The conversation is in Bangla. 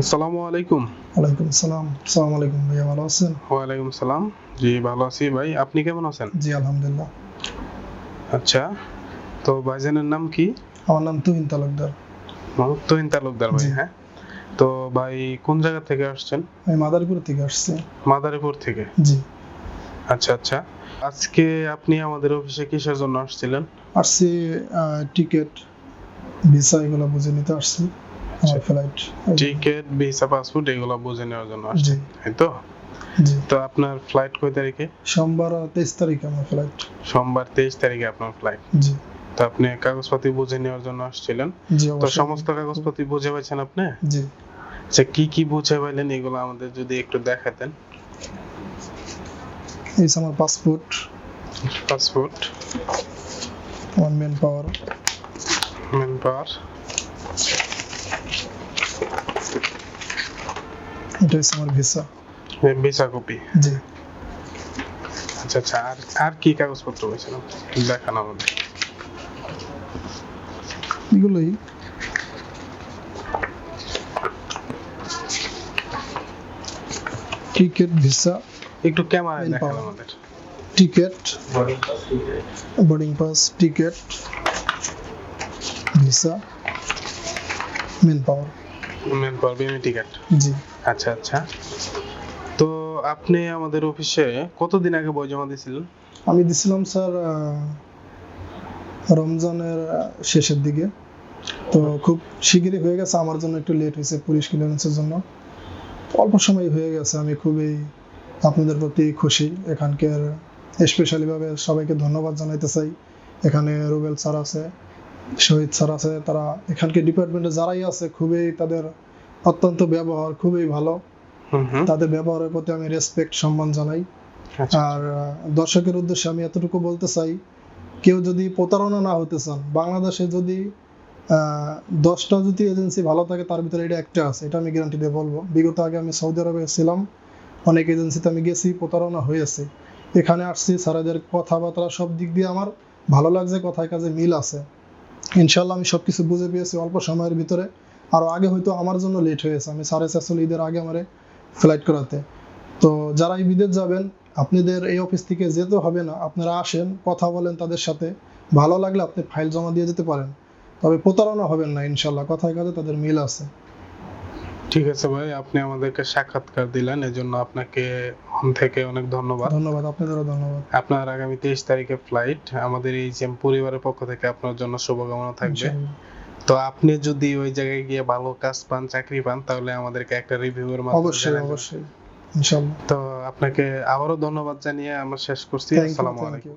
আসসালামু আলাইকুম। ওয়ালাইকুম আসসালাম। আসসালামু আলাইকুম ভাইয়া ভালো আছেন? ওয়ালাইকুম সালাম জি ভালো আছি ভাই। আপনি কেমন আছেন? জি আলহামদুলিল্লাহ। আচ্ছা তো ভাইজানের নাম কি? আমার নাম তুহিন তালুকদার। তুহিন তালুকদার ভাই হ্যাঁ? তো ভাই কোন জায়গা থেকে আসছেন? আমি মাদারীপুর থেকে আসছি। মাদারীপুর থেকে? জি। আচ্ছা আচ্ছা। আজকে আপনি আমাদের অফিসে কিসের জন্য আসছিলেন? আসছি টিকিট ভিসা এগুলো বুঝে নিতে আসছি। ফ্লাইট টিকেট ভিসা পাসপোর্ট এগুলো বুঝে নেওয়ার জন্য জি। আসছেন তাই তো? তো আপনার ফ্লাইট কয় তারিখে? সোমবার তেইশ তারিখে আমার ফ্লাইট সোমবার তেইশ তারিখে আপনার ফ্লাইট জি। তো আপনি কাগজপাতি বুঝে নেওয়ার জন্য আসছিলেন। তো সমস্ত কাগজপাতি বুঝে পাইছেন আপনি? জি। আচ্ছা কি কি বুঝে পাইলেন এগুলো আমাদের যদি একটু দেখাতেন? এই আমার passport passport one man power man power এটা হচ্ছে আমার ভিসা ভিসা কপি জি আচ্ছা আচ্ছা আর আর কি কাগজপত্র আপনি? দেখান আমাদের এগুলোই টিকিট ভিসা একটু ক্যামেরায় Main দেখান আমাদের ticket boarding pass ticket visa man power man power BME ticket জি। আচ্ছা আচ্ছা। তো আপনি আমাদের অফিসে কতদিন আগে বই জমা দিয়েছিলেন? আমি দিছিলাম স্যার রমজানের শেষের দিকে। তো খুব শিগগিরই হয়ে গেছে আমার জন্য একটু লেট হয়েছে পুলিশ ক্লিয়ারেন্সের জন্য। অল্প সময় হয়ে গেছে আমি খুবই আপনাদের প্রতি খুশি। এখানকার স্পেশালি ভাবে সবাইকে ধন্যবাদ জানাইতে চাই। এখানে রুবেল স্যার আছে শহীদ স্যার আছে তারা এখানকার ডিপার্টমেন্টে যারাই আছে খুবই তাদের অত্যন্ত ব্যবহার খুবই ভালো। তাদের ব্যবহারের প্রতি আমি রেসপেক্ট সম্মান জানাই। আচ্ছা। আর দর্শকের উদ্দেশ্যে আমি এতটুকু বলতে চাই কেউ যদি প্রতারণা না হতে চান বাংলাদেশে যদি দশটা যদি এজেন্সি ভালো থাকে তার ভিতরে এটা একটা আছে এটা আমি গ্যারান্টি দিয়ে বলব। বিগত আগে আমি সৌদি আরবে ছিলাম অনেক এজেন্সিতে আমি গেছি প্রতারণা হয়েছে। এখানে আসছি স্যারেদের কথাবার্তা সব দিক দিয়ে আমার ভালো লাগছে কথায় কাজে মিল আছে। ইনশাল্লাহ আমি সবকিছু বুঝে পেয়েছি অল্প সময়ের ভিতরে। আরও আগে হয়তো আমার জন্য লেট হয়েছে আমি সাড়ে চারশো ঈদের আগে আমারে ফ্লাইট করাতে। তো যারা এই বিদেশ যাবেন, আপনাদের এই অফিস থেকে যেতে হবে না। আপনারা আসেন, কথা বলেন তাদের সাথে। ভালো লাগলে আপনি ফাইল জমা দিয়ে যেতে পারেন। তবে প্রতারণা হবেন না ইনশাল্লাহ কথায় কাজে তাদের মিল আছে। ঠিক আছে ভাই, আপনি আমাদেরকে সাক্ষাৎকার দিলেন। এজন্য আপনাকে মন থেকে অনেক ধন্যবাদ। ধন্যবাদ আপনাদেরও ধন্যবাদ। আপনার আগামী তেইশ তারিখে ফ্লাইট আমাদের এই যে পরিবারের পক্ষ থেকে আপনার জন্য শুভকামনা থাকবে। তো আপনি যদি ওই জায়গায় গিয়ে ভালো কাজ পান চাকরি পান তাহলে আমাদেরকে একটা রিভিউর মাধ্যমে অবশ্যই অবশ্যই। ইনশাল্লাহ তো আপনাকে আবারও ধন্যবাদ জানিয়ে আমরা শেষ করছি। আসসালামু আলাইকুম।